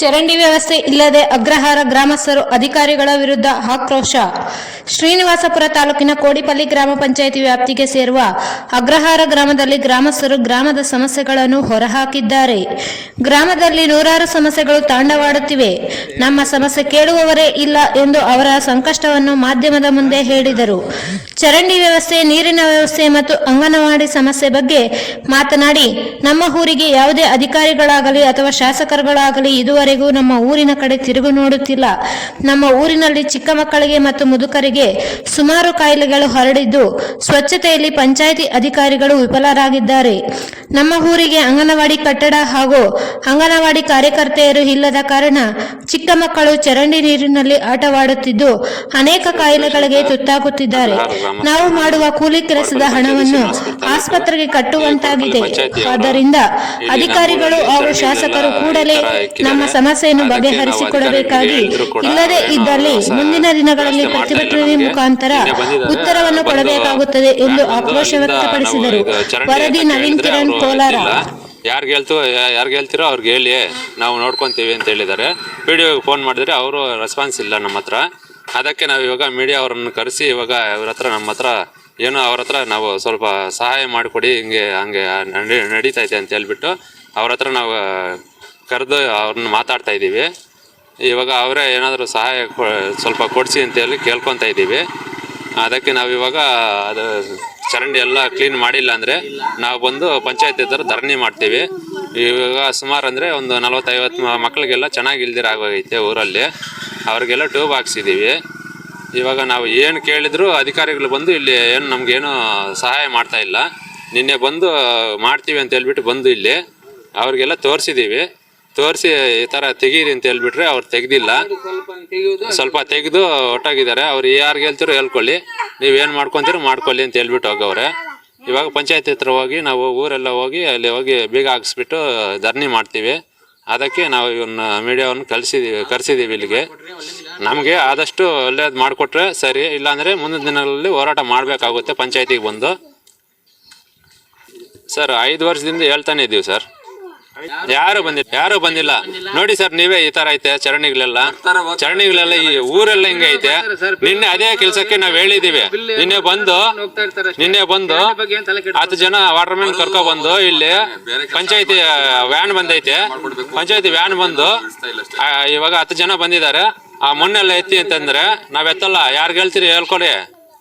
ಚರಂಡಿ ವ್ಯವಸ್ಥೆ ಇಲ್ಲದೆ ಅಗ್ರಹಾರ ಗ್ರಾಮಸ್ಥರು ಅಧಿಕಾರಿಗಳ ವಿರುದ್ಧ ಆಕ್ರೋಶ. ಶ್ರೀನಿವಾಸಪುರ ತಾಲೂಕಿನ ಕೋಡಿಪಲ್ಲಿ ಗ್ರಾಮ ಪಂಚಾಯಿತಿ ವ್ಯಾಪ್ತಿಗೆ ಸೇರುವ ಅಗ್ರಹಾರ ಗ್ರಾಮದಲ್ಲಿ ಗ್ರಾಮಸ್ಥರು ಗ್ರಾಮದ ಸಮಸ್ಯೆಗಳನ್ನು ಹೊರಹಾಕಿದ್ದಾರೆ. ಗ್ರಾಮದಲ್ಲಿ ನೂರಾರು ಸಮಸ್ಯೆಗಳು ತಾಂಡವಾಡುತ್ತಿವೆ. ನಮ್ಮ ಸಮಸ್ಯೆ ಕೇಳುವವರೇ ಇಲ್ಲ ಎಂದು ಅವರ ಸಂಕಷ್ಟವನ್ನು ಮಾಧ್ಯಮದ ಮುಂದೆ ಹೇಳಿದರು. ಚರಂಡಿ ವ್ಯವಸ್ಥೆ, ನೀರಿನ ವ್ಯವಸ್ಥೆ ಮತ್ತು ಅಂಗನವಾಡಿ ಸಮಸ್ಯೆ ಬಗ್ಗೆ ಮಾತನಾಡಿ, ನಮ್ಮ ಊರಿಗೆ ಯಾವುದೇ ಅಧಿಕಾರಿಗಳಾಗಲಿ ಅಥವಾ ಶಾಸಕರುಗಳಾಗಲಿ ಇದುವರೆಗೂ ನಮ್ಮ ಊರಿನ ಕಡೆ ತಿರುಗು ನೋಡುತ್ತಿಲ್ಲ. ನಮ್ಮ ಊರಿನಲ್ಲಿ ಚಿಕ್ಕ ಮಕ್ಕಳಿಗೆ ಮತ್ತು ಮುದುಕರಿಗೆ ಸುಮಾರು ಕಾಯಿಲೆಗಳು ಹರಡಿದ್ದು ಸ್ವಚ್ಛತೆಯಲ್ಲಿ ಪಂಚಾಯಿತಿ ಅಧಿಕಾರಿಗಳು ವಿಫಲರಾಗಿದ್ದಾರೆ. ನಮ್ಮ ಊರಿಗೆ ಅಂಗನವಾಡಿ ಕಟ್ಟಡ ಹಾಗೂ ಅಂಗನವಾಡಿ ಕಾರ್ಯಕರ್ತೆಯರು ಇಲ್ಲದ ಕಾರಣ ಚಿಕ್ಕ ಮಕ್ಕಳು ಚರಂಡಿ ನೀರಿನಲ್ಲಿ ಆಟವಾಡುತ್ತಿದ್ದು ಅನೇಕ ಕಾಯಿಲೆಗಳಿಗೆ ತುತ್ತಾಗುತ್ತಿದ್ದಾರೆ. ನಾವು ಮಾಡುವ ಕೂಲಿ ಕೆಲಸದ ಹಣವನ್ನು ಆಸ್ಪತ್ರೆಗೆ ಕಟ್ಟುವಂತಾಗಿದೆ. ಆದ್ದರಿಂದ ಅಧಿಕಾರಿಗಳು ಹಾಗೂ ಶಾಸಕರು ಕೂಡಲೇ ನಮ್ಮ ಸಮಸ್ಯೆಯನ್ನು ಬಗೆಹರಿಸಿಕೊಡಬೇಕಾಗಿ ಇಲ್ಲದೇ ಇದ್ದಲ್ಲಿ ಮುಂದಿನ ದಿನಗಳಲ್ಲಿ ಪ್ರತಿಭಟನೆ ಮುಖಾಂತರ ಉತ್ತರವನ್ನು ಕೊಡಬೇಕಾಗುತ್ತದೆ ಎಂದು ಆಕ್ರೋಶ ವ್ಯಕ್ತಪಡಿಸಿದರು. ವರದಿ ನವೀನ್ ಕಿರಣ್ ಕೋಲಾರ. ಯಾರಿಗೆ ಹೇಳ್ತು ಯಾರಿಗೆ ಹೇಳ್ತಿರೋ ಅವ್ರಿಗೆ ಹೇಳಿ. ನಾವು ನೋಡ್ಕೊಂತೀವಿ ಅಂತ ಹೇಳಿದ್ದಾರೆ. ಪಿ ಡಿ ಫೋನ್ ಮಾಡಿದ್ರೆ ಅವರು ರೆಸ್ಪಾನ್ಸ್ ಇಲ್ಲ ನಮ್ಮ ಹತ್ರ. ಅದಕ್ಕೆ ನಾವು ಇವಾಗ ಮೀಡಿಯಾ ಅವರನ್ನು ಕರೆಸಿ ಇವಾಗ ಅವ್ರ ಹತ್ರ ನಮ್ಮ ಹತ್ರ ಏನೋ ಅವ್ರ ಹತ್ರ ನಾವು ಸ್ವಲ್ಪ ಸಹಾಯ ಮಾಡಿಕೊಡಿ ಹಿಂಗೆ ಹಂಗೆ ನಡಿ ನಡೀತಾ ಅಂತ ಹೇಳ್ಬಿಟ್ಟು ಅವ್ರ ಹತ್ರ ನಾವು ಕರೆದು ಅವ್ರನ್ನ ಮಾತಾಡ್ತಾ ಇದ್ದೀವಿ. ಇವಾಗ ಅವರೇ ಏನಾದರೂ ಸಹಾಯ ಸ್ವಲ್ಪ ಕೊಡಿಸಿ ಅಂತ ಹೇಳಿ ಕೇಳ್ಕೊತಾ ಇದ್ದೀವಿ. ಅದಕ್ಕೆ ನಾವು ಇವಾಗ ಅದು ಚರಂಡಿ ಎಲ್ಲ ಕ್ಲೀನ್ ಮಾಡಿಲ್ಲ ಅಂದರೆ ನಾವು ಬಂದು ಪಂಚಾಯತ್ ಹತ್ರ ಧರಣಿ ಮಾಡ್ತೀವಿ. ಇವಾಗ ಸುಮಾರು ಅಂದರೆ ಒಂದು ನಲವತ್ತೈವತ್ತು ಮಕ್ಕಳಿಗೆಲ್ಲ ಚೆನ್ನಾಗಿ ಇಲ್ದಿರ ಆಗೋಗೈತೆ ಊರಲ್ಲಿ. ಅವ್ರಿಗೆಲ್ಲ ಟ್ಯೂಬ್ ಹಾಕ್ಸಿದ್ದೀವಿ. ಇವಾಗ ನಾವು ಏನು ಕೇಳಿದ್ರು ಅಧಿಕಾರಿಗಳು ಬಂದು ಇಲ್ಲಿ ಏನು ನಮಗೇನು ಸಹಾಯ ಮಾಡ್ತಾ ಇಲ್ಲ. ನಿನ್ನೆ ಬಂದು ಮಾಡ್ತೀವಿ ಅಂತ ಹೇಳ್ಬಿಟ್ಟು ಬಂದು ಇಲ್ಲಿ. ಅವ್ರಿಗೆಲ್ಲ ತೋರಿಸಿದ್ದೀವಿ. ತೋರಿಸಿ ಈ ಥರ ತೆಗೀರಿ ಅಂತ ಹೇಳ್ಬಿಟ್ರೆ ಅವ್ರು ತೆಗ್ದಿಲ್ಲ. ಸ್ವಲ್ಪ ತೆಗೆದು ಒಟ್ಟಾಗಿದ್ದಾರೆ. ಅವ್ರು ಯಾರಿಗೆ ಹೇಳ್ತಿರೋ ಹೇಳ್ಕೊಳ್ಳಿ. ನೀವೇನು ಮಾಡ್ಕೊಂತೀರೋ ಮಾಡ್ಕೊಳ್ಳಿ ಅಂತ ಹೇಳ್ಬಿಟ್ಟು ಹೋಗವ್ರೆ. ಇವಾಗ ಪಂಚಾಯತ್ ಹತ್ರ ಹೋಗಿ ನಾವು ಊರೆಲ್ಲ ಹೋಗಿ ಅಲ್ಲಿ ಹೋಗಿ ಬೀಗ ಹಾಕ್ಸ್ಬಿಟ್ಟು ಧರಣಿ ಮಾಡ್ತೀವಿ. ಅದಕ್ಕೆ ನಾವು ಇವನ್ನ ಮೀಡಿಯಾವನ್ನು ಕಲಿಸಿದ್ದೀವಿ ಕರೆಸಿದ್ದೀವಿ ಇಲ್ಲಿಗೆ. ನಮಗೆ ಆದಷ್ಟು ಒಳ್ಳೇದು ಮಾಡಿಕೊಟ್ರೆ ಸರಿ. ಇಲ್ಲಾಂದರೆ ಮುಂದಿನ ದಿನಗಳಲ್ಲಿ ಹೋರಾಟ ಮಾಡಬೇಕಾಗುತ್ತೆ ಪಂಚಾಯತಿಗೆ ಬಂದು. ಸರ್, ಐದು ವರ್ಷದಿಂದ ಹೇಳ್ತಾನೆ ಇದ್ದೀವಿ ಸರ್. ಯಾರು ಬಂದಿಲ್ಲ ಯಾರು ಬಂದಿಲ್ಲ. ನೋಡಿ ಸರ್, ನೀವೇ ಈ ತರ ಐತೆ ಚರಣಿಗಳೆಲ್ಲ. ಚರಣಿಗಳೆಲ್ಲ ಈ ಊರೆಲ್ಲ ಹಿಂಗೈತೆ ಐತೆ. ನಿನ್ನೆ ಅದೇ ಕೆಲ್ಸಕ್ಕೆ ನಾವ್ ಹೇಳಿದೀವಿ. ನಿನ್ನೆ ಬಂದು ನಿನ್ನೆ ಬಂದು ಹತ್ತು ಜನ ವಾಟರ್ ಮ್ಯಾನ್ ಕರ್ಕೊ ಬಂದು ಇಲ್ಲಿ ಪಂಚಾಯತಿ ವ್ಯಾನ್ ಬಂದೈತೆ. ಪಂಚಾಯತಿ ವ್ಯಾನ್ ಬಂದು ಇವಾಗ ಹತ್ತು ಜನ ಬಂದಿದ್ದಾರೆ. ಆ ಮಣ್ಣೆಲ್ಲ ಎತ್ತಿ ಅಂತಂದ್ರೆ ನಾವ್ ಎತ್ತಲ್ಲ. ಯಾರು ಹೇಳ್ತೀರಿ ಹೇಳ್ಕೊಡಿ.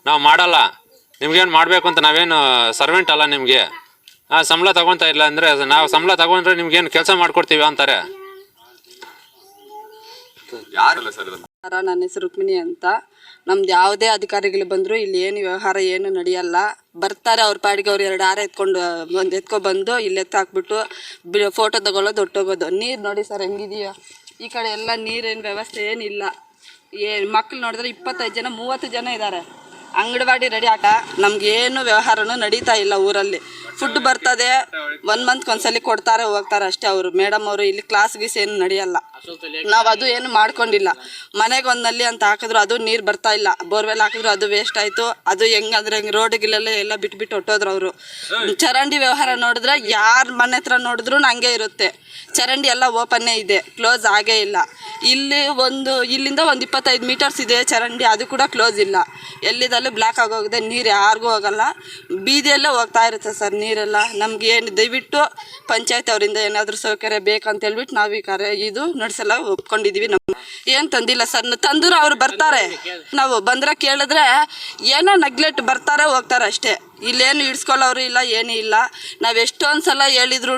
ನಾವು ಮಾಡಲ್ಲ. ನಿಮ್ಗೇನ್ ಮಾಡ್ಬೇಕು ಅಂತ ನಾವೇನು ಸರ್ವೆಂಟ್ ಅಲ್ಲ ನಿಮ್ಗೆ. ಆ ಸಂಬಳ ತಗೊಂತಾ ಇಲ್ಲ ಅಂದ್ರೆ ನಾವು ಸಂಬಳ ತಗೊಂಡ್ರೆ ನಿಮ್ಗೇನು ಕೆಲಸ ಮಾಡ್ಕೊಡ್ತೀವಿ ಅಂತಾರೆ. ಸರ್ ನನ್ನ ಹೆಸರು ರುಕ್ಮಿಣಿ ಅಂತ. ನಮ್ದು ಯಾವುದೇ ಅಧಿಕಾರಿಗಳು ಬಂದರೂ ಇಲ್ಲಿ ಏನು ವ್ಯವಹಾರ ಏನು ನಡೆಯಲ್ಲ. ಬರ್ತಾರೆ ಅವ್ರ ಪಾಡಿಗೆ ಅವ್ರು ಎರಡು ಹಾರ ಎತ್ಕೊಂಡು ಒಂದು ಎತ್ಕೊ ಬಂದು ಇಲ್ಲಿ ಎತ್ತ ಹಾಕ್ಬಿಟ್ಟು ಬಿ ಫೋಟೋ ತಗೊಳ್ಳೋದು ಹೊಟ್ಟೋಗೋದು ನೀರು ನೋಡಿ ಸರ್ ಹೆಂಗಿದೆಯೋ? ಈ ಕಡೆ ಎಲ್ಲ ನೀರೇನು ವ್ಯವಸ್ಥೆ ಏನಿಲ್ಲ. ಏ ಮಕ್ಳು ನೋಡಿದ್ರೆ ಇಪ್ಪತ್ತೈದು ಜನ ಮೂವತ್ತು ಜನ ಇದ್ದಾರೆ. ಅಂಗನವಾಡಿ ರೆಡಿ ಆಟ ಏನು ವ್ಯವಹಾರನೂ ನಡೀತಾ ಇಲ್ಲ ಊರಲ್ಲಿ. ಫುಡ್ ಬರ್ತದೆ ಒನ್ ಮಂತ್ ಒಂದ್ಸಲಿ ಕೊಡ್ತಾರೆ, ಹೋಗ್ತಾರೆ ಅಷ್ಟೇ ಅವರು. ಮೇಡಮ್ ಅವರು ಇಲ್ಲಿ ಕ್ಲಾಸ್ ಗೀಸ್ ಏನು ನಡೆಯಲ್ಲ. ನಾವು ಅದು ಏನು ಮಾಡ್ಕೊಂಡಿಲ್ಲ. ಮನೆಗೆ ಒಂದಲ್ಲಿ ಅಂತ ಹಾಕಿದ್ರು ಅದು ನೀರು ಬರ್ತಾ ಇಲ್ಲ. ಬೋರ್ವೆಲ್ ಹಾಕಿದ್ರು ಅದು ವೇಸ್ಟ್ ಆಯಿತು. ಅದು ಹೆಂಗಂದ್ರೆ ಹೆಂಗೆ ರೋಡ್ಗಿಲೆಲ್ಲ ಎಲ್ಲ ಬಿಟ್ಬಿಟ್ಟು ಹೊಟ್ಟೋದ್ರು ಅವರು. ಚರಂಡಿ ವ್ಯವಹಾರ ನೋಡಿದ್ರೆ ಯಾರ ಮನೆ ಹತ್ರ ನೋಡಿದ್ರು ಹಂಗೆ ಇರುತ್ತೆ. ಚರಂಡಿ ಎಲ್ಲ ಓಪನ್ನೇ ಇದೆ ಕ್ಲೋಸ್ ಆಗೇ ಇಲ್ಲ. ಇಲ್ಲಿ ಒಂದು, ಇಲ್ಲಿಂದ ಒಂದು ಇಪ್ಪತ್ತೈದು ಮೀಟರ್ಸ್ ಇದೆ ಚರಂಡಿ, ಅದು ಕೂಡ ಕ್ಲೋಸ್ ಇಲ್ಲ. ಎಲ್ಲಿದಲ್ಲೂ ಬ್ಲ್ಯಾಕ್ ಆಗೋಗಿದೆ, ನೀರು ಯಾರಿಗೂ ಹೋಗಲ್ಲ ಬೀದಿಯೆಲ್ಲ ಹೋಗ್ತಾ ಇರುತ್ತೆ ಸರ್ ನೀರೆಲ್ಲ. ನಮ್ಗೆ ಏನು ದಯವಿಟ್ಟು ಪಂಚಾಯತ್ ಅವರಿಂದ ಏನಾದರೂ ಸೌಕರ್ಯ ಬೇಕಂತ ಹೇಳ್ಬಿಟ್ಟು ನಾವು ಈ ಕಾರ್ಯ ಇದು ನಡೆಸಲ್ಲ ಒಪ್ಕೊಂಡಿದ್ದೀವಿ ನಮ್ಮ ಏನು ತಂದಿಲ್ಲ ಸರ್ ತಂದರೂ ಅವ್ರು ಬರ್ತಾರೆ. ನಾವು ಬಂದ್ರೆ ಕೇಳಿದ್ರೆ ಏನೋ ನೆಗ್ಲೆಕ್ಟ್ ಬರ್ತಾರೆ, ಹೋಗ್ತಾರೆ ಅಷ್ಟೇ. ಇಲ್ಲೇನು ಇಡ್ಸ್ಕೊಳ್ಳೋರು ಇಲ್ಲ, ಏನೂ ಇಲ್ಲ. ನಾವು ಎಷ್ಟೊಂದು ಸಲ ಹೇಳಿದ್ರು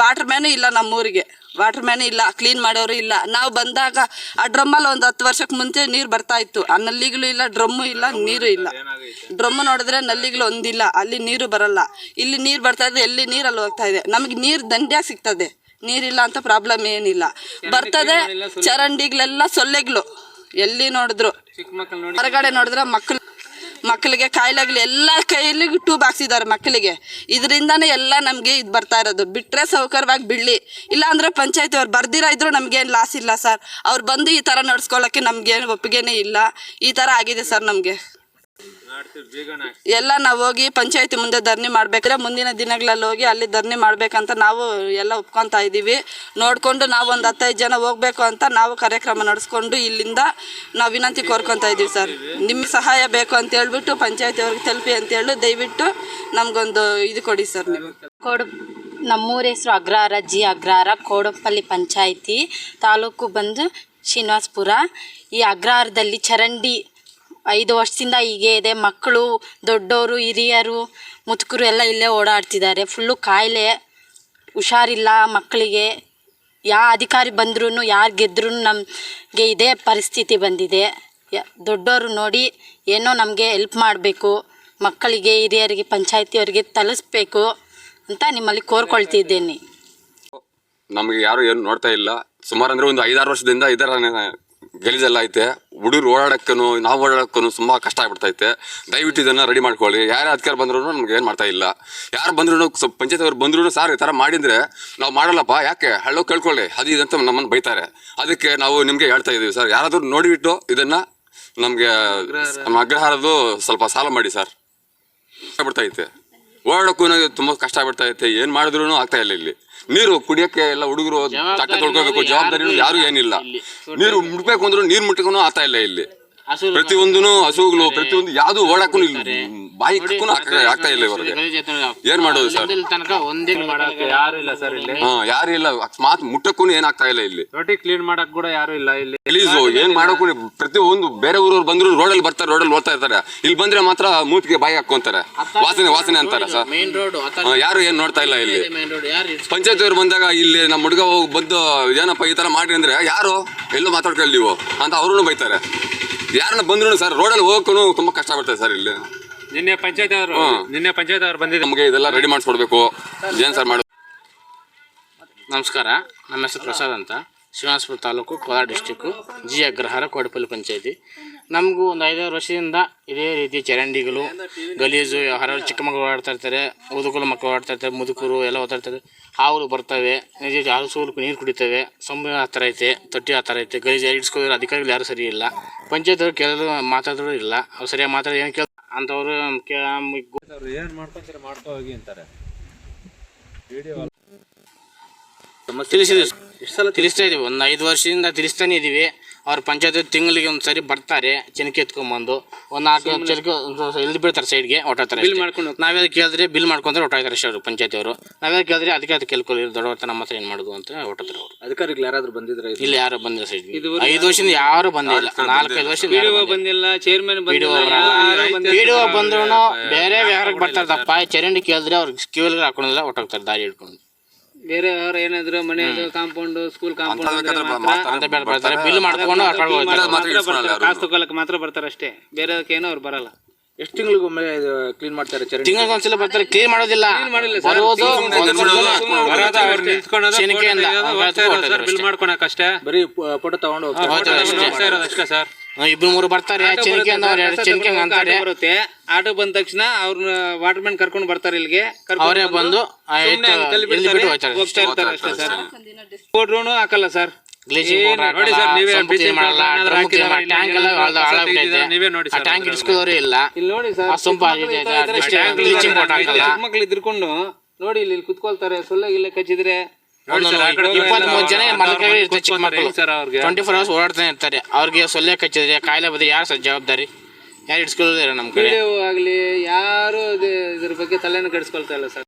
ವಾಟರ್ ಮ್ಯಾನು ಇಲ್ಲ ನಮ್ಮೂರಿಗೆ. ವಾಟರ್ ಮ್ಯಾನ್ ಇಲ್ಲ ಕ್ಲೀನ್ ಮಾಡೋರು ಇಲ್ಲ. ನಾವು ಬಂದಾಗ ಆ ಡ್ರಮ್ಮಲ್ಲಿ ಒಂದು ಹತ್ತು ವರ್ಷಕ್ಕೆ ಮುಂಚೆ ನೀರು ಬರ್ತಾ ಇತ್ತು. ಆ ನಲ್ಲಿಗಳು ಇಲ್ಲ ಡ್ರಮ್ಮು ಇಲ್ಲ, ನೀರು ಇಲ್ಲ. ಡ್ರಮ್ಮು ನೋಡಿದ್ರೆ ನಲ್ಲಿಗಳು ಒಂದಿಲ್ಲ, ಅಲ್ಲಿ ನೀರು ಬರಲ್ಲ. ಇಲ್ಲಿ ನೀರು ಬರ್ತಾ ಇದೆ, ಎಲ್ಲಿ ನೀರಲ್ಲಿ ಹೋಗ್ತಾ ಇದೆ. ನಮಗೆ ನೀರು ದಂಡ್ಯಾಗಿ ಸಿಗ್ತದೆ. ನೀರಿಲ್ಲ ಅಂತ ಪ್ರಾಬ್ಲಮ್ ಏನಿಲ್ಲ. ಬರ್ತದೆ ಚರಂಡಿಗಳೆಲ್ಲ ಸೊಳ್ಳೆಗಳು ಎಲ್ಲಿ ನೋಡಿದ್ರು? ಹೊರಗಡೆ ನೋಡಿದ್ರೆ ಮಕ್ಕಳು ಮಕ್ಕಳಿಗೆ ಕಾಯಿಲೆಗಳು ಎಲ್ಲ ಕೈಲಿಗೂ ಟ್ಯೂಬ್ ಹಾಕ್ಸಿದ್ದಾರೆ ಮಕ್ಕಳಿಗೆ. ಇದರಿಂದನೇ ಎಲ್ಲ ನಮಗೆ ಇದು ಬರ್ತಾ ಇರೋದು. ಬಿಟ್ಟರೆ ಸೌಕರ್ಯವಾಗಿ ಬಿಡಲಿ. ಇಲ್ಲಾಂದರೆ ಪಂಚಾಯಿತಿ ಅವ್ರು ಬರ್ದಿರ ಇದ್ರು ನಮಗೇನು ಲಾಸ್ ಇಲ್ಲ ಸರ್ ಅವ್ರು ಬಂದು ಈ ಥರ ನಡ್ಸ್ಕೊಳ್ಳೋಕ್ಕೆ ನಮಗೇನು ಒಪ್ಪಿಗೆನೇ ಇಲ್ಲ. ಈ ಥರ ಆಗಿದೆ ಸರ್ ನಮಗೆ. ಎಲ್ಲ ನಾವು ಹೋಗಿ ಪಂಚಾಯತಿ ಮುಂದೆ ಧರಣಿ ಮಾಡ್ಬೇಕಾದ್ರೆ ಮುಂದಿನ ದಿನಗಳಲ್ಲಿ ಹೋಗಿ ಅಲ್ಲಿ ಧರಣಿ ಮಾಡ್ಬೇಕಂತ ನಾವು ಎಲ್ಲ ಒಪ್ಕೊಂತಾ ಇದ್ದೀವಿ. ನೋಡಿಕೊಂಡು ನಾವು ಒಂದು ಹತ್ತೈದು ಜನ ಹೋಗ್ಬೇಕು ಅಂತ ನಾವು ಕಾರ್ಯಕ್ರಮ ನಡೆಸ್ಕೊಂಡು ಇಲ್ಲಿಂದ ನಾವು ವಿನಂತಿ ಕೋರ್ಕೊತಾ ಇದ್ದೀವಿ ಸರ್. ನಿಮ್ಮ ಸಹಾಯ ಬೇಕು ಅಂತ ಹೇಳ್ಬಿಟ್ಟು ಪಂಚಾಯತಿ ಅವ್ರಿಗೆ ತಲುಪಿ ಅಂತ ಹೇಳಿ ದಯವಿಟ್ಟು ನಮಗೊಂದು ಇದು ಕೊಡಿ ಸರ್ ನೀವು. ಕೊಡ ನಮ್ಮೂರ ಹೆಸರು ಅಗ್ರಹಾರ ಜಿ ಅಗ್ರಹಾರ ಕೋಡಪಲ್ಲಿ ಪಂಚಾಯಿತಿ ತಾಲೂಕು ಬಂದು ಶ್ರೀನಿವಾಸ್ಪುರ. ಈ ಅಗ್ರಹಾರದಲ್ಲಿ ಚರಂಡಿ ಐದು ವರ್ಷದಿಂದ ಹೀಗೆ ಇದೆ. ಮಕ್ಕಳು, ದೊಡ್ಡವರು, ಹಿರಿಯರು, ಮುದುಕರು ಎಲ್ಲ ಇಲ್ಲೇ ಓಡಾಡ್ತಿದ್ದಾರೆ. ಫುಲ್ಲು ಕಾಯಿಲೆ, ಹುಷಾರಿಲ್ಲ ಮಕ್ಕಳಿಗೆ. ಯಾವ ಅಧಿಕಾರಿ ಬಂದ್ರೂ ಯಾರು ಗೆದ್ರೂ ನಮಗೆ ಇದೇ ಪರಿಸ್ಥಿತಿ ಬಂದಿದೆ. ಯ- ದೊಡ್ಡವರು ನೋಡಿ ಏನೋ ನಮಗೆ ಹೆಲ್ಪ್ ಮಾಡಬೇಕು. ಮಕ್ಕಳಿಗೆ, ಹಿರಿಯರಿಗೆ, ಪಂಚಾಯತಿಯವರಿಗೆ ತಲುಪಿಸ್ಬೇಕು ಅಂತ ನಿಮ್ಮಲ್ಲಿ ಕೋರ್ಕೊಳ್ತಿದ್ದೇನೆ. ನಮಗೆ ಯಾರು ಏನು ನೋಡ್ತಾ ಇಲ್ಲ. ಸುಮಾರು ಅಂದರೆ ಒಂದು ಐದಾರು ವರ್ಷದಿಂದ ಇದರ ಗಲೀಜೆಲ್ಲ ಐತೆ. ಹುಡುಗರು ಓಡಾಡಕ್ಕೂ ನಾವು ಓಡಾಡಕ್ಕೂ ತುಂಬ ಕಷ್ಟ ಆಗ್ಬಿಡ್ತೈತೆ. ದಯವಿಟ್ಟು ಇದನ್ನ ರೆಡಿ ಮಾಡ್ಕೊಳ್ಳಿ. ಯಾರೇ ಅಧಿಕಾರ ಬಂದ್ರು ನಮ್ಗೆ ಏನು ಮಾಡ್ತಾ ಇಲ್ಲ. ಯಾರು ಬಂದ್ರು ಸ್ವಲ್ಪ ಪಂಚಾಯತ್ ಅವ್ರು ಬಂದ್ರು ಸಾರ್ ಈ ಥರ ಮಾಡಿದ್ರೆ ನಾವು ಮಾಡಲ್ಲಪ್ಪ. ಯಾಕೆ? ಹಳ್ಳೋ ಕೇಳ್ಕೊಳ್ಳಿ. ಅದು ಇದಂತ ನಮ್ಮನ್ನು ಬೈತಾರೆ. ಅದಕ್ಕೆ ನಾವು ನಿಮಗೆ ಹೇಳ್ತಾ ಇದ್ದೀವಿ ಸರ್. ಯಾರಾದರೂ ನೋಡಿಬಿಟ್ಟು ಇದನ್ನ ನಮಗೆ ನಮ್ಮ ಅಗ್ರಹಾರದ್ದು ಸ್ವಲ್ಪ ಸಾಲ ಮಾಡಿ ಸರ್. ಬಿಡ್ತೈತೆ ಓಡಾಡಕ್ಕೂ ತುಂಬಾ ಕಷ್ಟ ಆಗ್ಬಿಡ್ತಾ ಐತೆ ಏನ್ ಮಾಡಿದ್ರು ಆಗ್ತಾ ಇಲ್ಲ ಇಲ್ಲಿ. ನೀರು ಕುಡಿಯಕ್ಕೆ ಎಲ್ಲ ಹುಡುಗರು ತಕ್ಕ ತೊಳ್ಕೋಬೇಕು ಜವಾಬ್ದಾರಿ ಯಾರು ಏನಿಲ್ಲ. ನೀರು ಮುಟ್ಬೇಕು ಅಂದ್ರೂ ನೀರ್ ಮುಟ್ಟಕ್ಕೂ ಆತ ಇಲ್ಲ ಇಲ್ಲಿ. ಪ್ರತಿಯೊಂದು ಹಸುಗಳು ಪ್ರತಿಯೊಂದು ಯಾವ್ದು ಇಲ್ಲ. ಬಾಯಿ ಆಗ್ತಾ ಇಲ್ಲ ಇವರಿಗೆ. ಏನ್ ಮಾಡೋದು ಸರ್? ತನಕ ಒಂದೇ ಮಾಡಕ್ಕೆ ಯಾರು ಇಲ್ಲ ಸರ್ ಇಲ್ಲಿ. ಹಾ ಯಾರು ಇಲ್ಲ. ಅಕಸ್ಮಾತ್ ಮುಟ್ಟಕ್ಕೂ ಏನಾಗ್ತಾ ಇಲ್ಲ ಇಲ್ಲಿ. ರೊಟ್ಟಿ ಕ್ಲೀನ್ ಮಾಡಕ್ ಕೂಡ ಯಾರು ಇಲ್ಲ ಇಲ್ಲಿ. ಪ್ಲೀಸ್ ಏನ್ ಮಾಡೋಕ್ಕೂ ಪ್ರತಿ ಒಂದು ಬೇರೆ ಊರವ್ರು ಬಂದ್ರು ರೋಡಲ್ಲಿ ಬರ್ತಾರೆ ರೋಡಲ್ಲಿ ಓದ್ತಾ ಇರ್ತಾರೆ. ಇಲ್ಲಿ ಬಂದ್ರೆ ಮಾತ್ರ ಮೂತಿಗೆ ಬಾಯಿ ಹಾಕೊಂತಾರೆ ವಾಸನೆ ವಾಸನೆ ಅಂತಾರೆ ಸರ್. ಮೇನ್ ರೋಡ್ ಯಾರು ಏನ್ ನೋಡ್ತಾ ಇಲ್ಲ ಇಲ್ಲಿ. ಪಂಚಾಯತ್ ಅವ್ರು ಬಂದಾಗ ಇಲ್ಲಿ ನಮ್ಮ ಹುಡುಗ ಹೋಗಿ ಬಂದು ಏನಪ್ಪ ಈ ತರ ಮಾಡಿ ಅಂದ್ರೆ ಯಾರು? ಎಲ್ಲೂ ಮಾತಾಡ್ಕೊಳ್ಳಿ ನೀವು ಅಂತ ಅವ್ರೂ ಬೈತಾರೆ. ಯಾರನ್ನ ಬಂದ್ರು ಸರ್ ರೋಡಲ್ಲಿ ಹೋಗಕ್ಕೂ ತುಂಬಾ ಕಷ್ಟ ಬರ್ತದೆ ಸರ್ ಇಲ್ಲಿ. ನಿನ್ನೆ ಪಂಚಾಯತ್ ಅವರು. ನಿನ್ನೆ ಪಂಚಾಯತ್ ಅವರು ಬಂದಿದ್ದು ನಮಗೆ ಇದೆಲ್ಲ ರೆಡಿ ಮಾಡಿಸ್ಕೊಡ್ಬೇಕು. ಏನ್ ಸರ್ ಮಾಡ ನಮಸ್ಕಾರ ನಮ್ಮ ಹೆಸರು ಪ್ರಸಾದ್ ಅಂತ. Srinivaspur taluk Kolar district G Agrahara Kodapalli panchayat. ನಮಗೂ ಒಂದು ಐದಾರು ವರ್ಷದಿಂದ ಇದೇ ರೀತಿ ಚರಂಡಿಗಳು ಗಲೀಜು ಹರ ಚಿಕ್ಕ ಮಕ್ಕಳು ಓಡಾಡ್ತಾ ಇರ್ತಾರೆ ಮುದುಕರು ಮಕ್ಕಳು ಓಡಾಡ್ತಾ ಇರ್ತಾರೆ ಮುದುಕರು ಎಲ್ಲ ಓಡಾಡ್ತಾರೆ ಹಾವುಗಳು ಬರ್ತವೆ ನಿಜ ಹಸುಗಳು ನೀರು ಕುಡಿತವೆ ಸೊಂಬೆ ಆ ಥರ ಐತೆ ತೊಟ್ಟಿ ಆ ಥರ ಐತೆ ಗಲೀಜು ಇಡ್ಸ್ಕೋದ್ರೆ ಅಧಿಕಾರಿಗಳು ಯಾರು ಸರಿ ಇಲ್ಲ. ಪಂಚಾಯತ್ ಅವ್ರು ಕೆಲವರು ಮಾತಾಡೋರು ಇಲ್ಲ. ಅವ್ರು ಸರಿಯಾಗಿ ಮಾತಾಡಿ ಏನು ಕೇಳ ಅಂಥವ್ರು ಏನ್ ಮಾಡ್ಕೊಂತೀರ ಮಾಡ್ಕೋ ಹೋಗಿ ಅಂತಾರೆ. ತಿಳಿಸಿದ್ವಿ ತಿಳಿಸ್ತಾ ಇದೀವಿ. ಒಂದು ಐದು ವರ್ಷದಿಂದ ತಿಳಿಸ್ತಾನೆ ಇದೀವಿ. ಅವ್ರ ಪಂಚಾಯತ್ ತಿಂಗಳಿಗೆ ಒಂದು ಸರಿ ಬರ್ತಾರೆ ಚಿನಕೆ ಎತ್ಕೊಂಬಂದು ಒಂದ್ ನಾಲ್ಕು ಚಿನಕೆ ಎಲ್ಲಿ ಬಿಡ್ತಾರೆ ಸೈಡ್ಗೆ ಹತ್ರ ಬಿಲ್ ಮಾಡ್ಕೊಂಡು ನಾವೇ ಕೇಳಿದ್ರೆ ಬಿಲ್ ಮಾಡ್ಕೊಂಡ್ರೆ ಹೊಟ್ಟಾಯ್ತಾರೆ ಅಷ್ಟೇ ಅವರು ಪಂಚಾಯತಿ ಅವರು. ನಾವೇ ಕೇಳಿದ್ರೆ ಅದಕ್ಕೆ ಅದು ಕೇಳ್ಕೊಳ್ಳಿ ದೊಡ್ಡವರ ನಮ್ಮ ಹತ್ರ ಏನು ಮಾಡೋದು ಅಂತ ಹೊಟ್ಟತಾರೆ ಅವರು. ಅಧಿಕಾರಿಗಳು ಯಾರಾದ್ರೂ ಬಂದಿದ್ರೆ ಇಲ್ಲಿ ಯಾರು ಬಂದಿಲ್ಲ ಸೈಡ್ ಐದು ವರ್ಷದಿಂದ ಯಾರು ಬಂದಿಲ್ಲ ನಾಲ್ಕೈದು ವರ್ಷದಿಂದ ವರ್ಷ. ಬಂದಿಲ್ಲ. ಚೇರ್ಮನ್ ಬಂದ್ರು ಬೇರೆ ವ್ಯವಹಾರಕ್ಕೆ ಬರ್ತಾರಪ್ಪ ಚರಂಡಿ ಕೇಳಿದ್ರೆ ಅವ್ರಿಗೆ ಕ್ಯೂಲ್ಗೆ ಹಾಕೊಂಡಿಲ್ಲ ಹೊಟ್ಟೋಗ್ತಾರೆ ದಾರಿ ಹಿಡ್ಕೊಂಡು. ಬೇರೆ ಅವ್ರ ಏನಾದ್ರು ಮನೆ ಕಾಂಪೌಂಡ್ ಸ್ಕೂಲ್ ಕಾಂಪೌಂಡ್. ಕಾಸು ತಗೊಳಕ್ ಮಾತ್ರ ಬರ್ತಾರೆ ಅಷ್ಟೇ. ಬೇರೆದಕ್ಕೇನು ಅವ್ರು ಬರಲ್ಲ. ಎಷ್ಟು ತಿಂಗಳಿಗೊಮ್ಮೆ ಕ್ಲೀನ್ ಮಾಡ್ತಾರೆ ತಿಂಗಳಿಗೆ ಒಂದ್ಸಲ ಬರ್ತಾರೆ ಕ್ಲೀನ್ ಮಾಡೋದಿಲ್ಲ. ಬರೋದು ಬಿಲ್ ಮಾಡ್ಕೊಳಕ್ ಅಷ್ಟೇ. ಬರೀ ಫೋಟೋ ತಗೊಂಡು ಹೋಗ್ತಾರೆ. ಹೋಗ್ತಾರೆ ಅಷ್ಟೇ. ಹೋಗ್ತಾ ಅಷ್ಟೇ ಸರ್. ಇಬ್ರು ಮೂರು ಬರ್ತಾರೆ. ಚೆನ್ಕೆ ಎರಡು ಚೆನ್ಕೆ ಅಂತಾರೆ. ಆಟೋ ಬರುತ್ತೆ. ಆಟೋ ಬಂದ ತಕ್ಷಣ ಅವ್ರನ್ನ ವಾಟರ್ ಮ್ಯಾನ್ ಕರ್ಕೊಂಡು ಬರ್ತಾರೆ ಇಲ್ಲಿಗೆ. ಅವರೇ ಬಂದು ಸುಮ್ನೆ ಹಂಗ್ ತಳ್ಳಿ ಇಲ್ಲಿ ಬಿಟ್ಟು ಹೋಗ್ತಾರೆ? ಹೋಗ್ತಾ ಇರ್ತಾರೆ ಅಷ್ಟೇ ಸರ್. ಪೌಡ್ರೂ ಹಾಕಲ್ಲ ಸರ್. ಗ್ಲೇಸಿಂಗ್ ನೋಡಿ ಸರ್, ನೀವೇ bleaching ಮಾಡಲ್ಲ ಏನಾದ್ರು ಡ್ರಮ್ ಕ್ಲೀನ್ ಹಾಕಿದಾರಾ? ಟ್ಯಾಂಕ್ ಎಲ್ಲ ಇಲ್ಲ, ಹಾಳ್- ಹಾಳಾಗ್ಬಿಟ್ಟೈತೆ. ನೀವೇ ನೋಡಿ ಆ ಸರ್ ಟ್ಯಾಂಕ್ ಇಡ್ಸ್ಕೊಳ್ಳೋರು ಇಲ್ಲ. ಇಲ್ಲಿ ನೋಡಿ ಸರ್ ಆ ಸೊಂಪು ಆಗಿದೆ, ಹಾಕಲ್ಲ. ಇದ್ಕೊಂಡು ನೋಡಿ ಇಲ್ಲಿ ಇಲ್ಲಿ ಕುತ್ಕೊಳ್ತಾರೆ ಸೊಳ್ಳೆ ಗಿಲ್ಲೆ ಕಚ್ಚಿದ್ರೆ. ಇಪ್ಪತ್ತ್ ಮೂರು ಜನ ಇರ್ತಾರೆ ಚಿಕ್ಕ ಮಕ್ಕಳು. ಟ್ವೆಂಟಿ ಫೋರ್ ಅವರ್ಸ್ ಓಡಾಡ್ತಾನೆ ಇರ್ತಾರೆ. ಅವ್ರಿಗೆ ಸೊಳ್ಳೆ ಕಚ್ಚಿದ್ರೆ ಕಾಯಿಲೆ ಬಂದ್ರೆ ಯಾರು ಸರ್ ಜವಾಬ್ದಾರಿ? ಯಾರು ಇಡ್ಸ್ಕೊಳ್ಳೋದಿಲ್ಲ ನಮ್ಮ ಕಡೆ. ಆಗಲಿ ಯಾರು ಇದು- ಇದ್ರ ಬಗ್ಗೆ ತಲೆನ ಕೆಡಿಸ್ಕೊಳ್ತಾ ಇಲ್ಲ ಸರ್.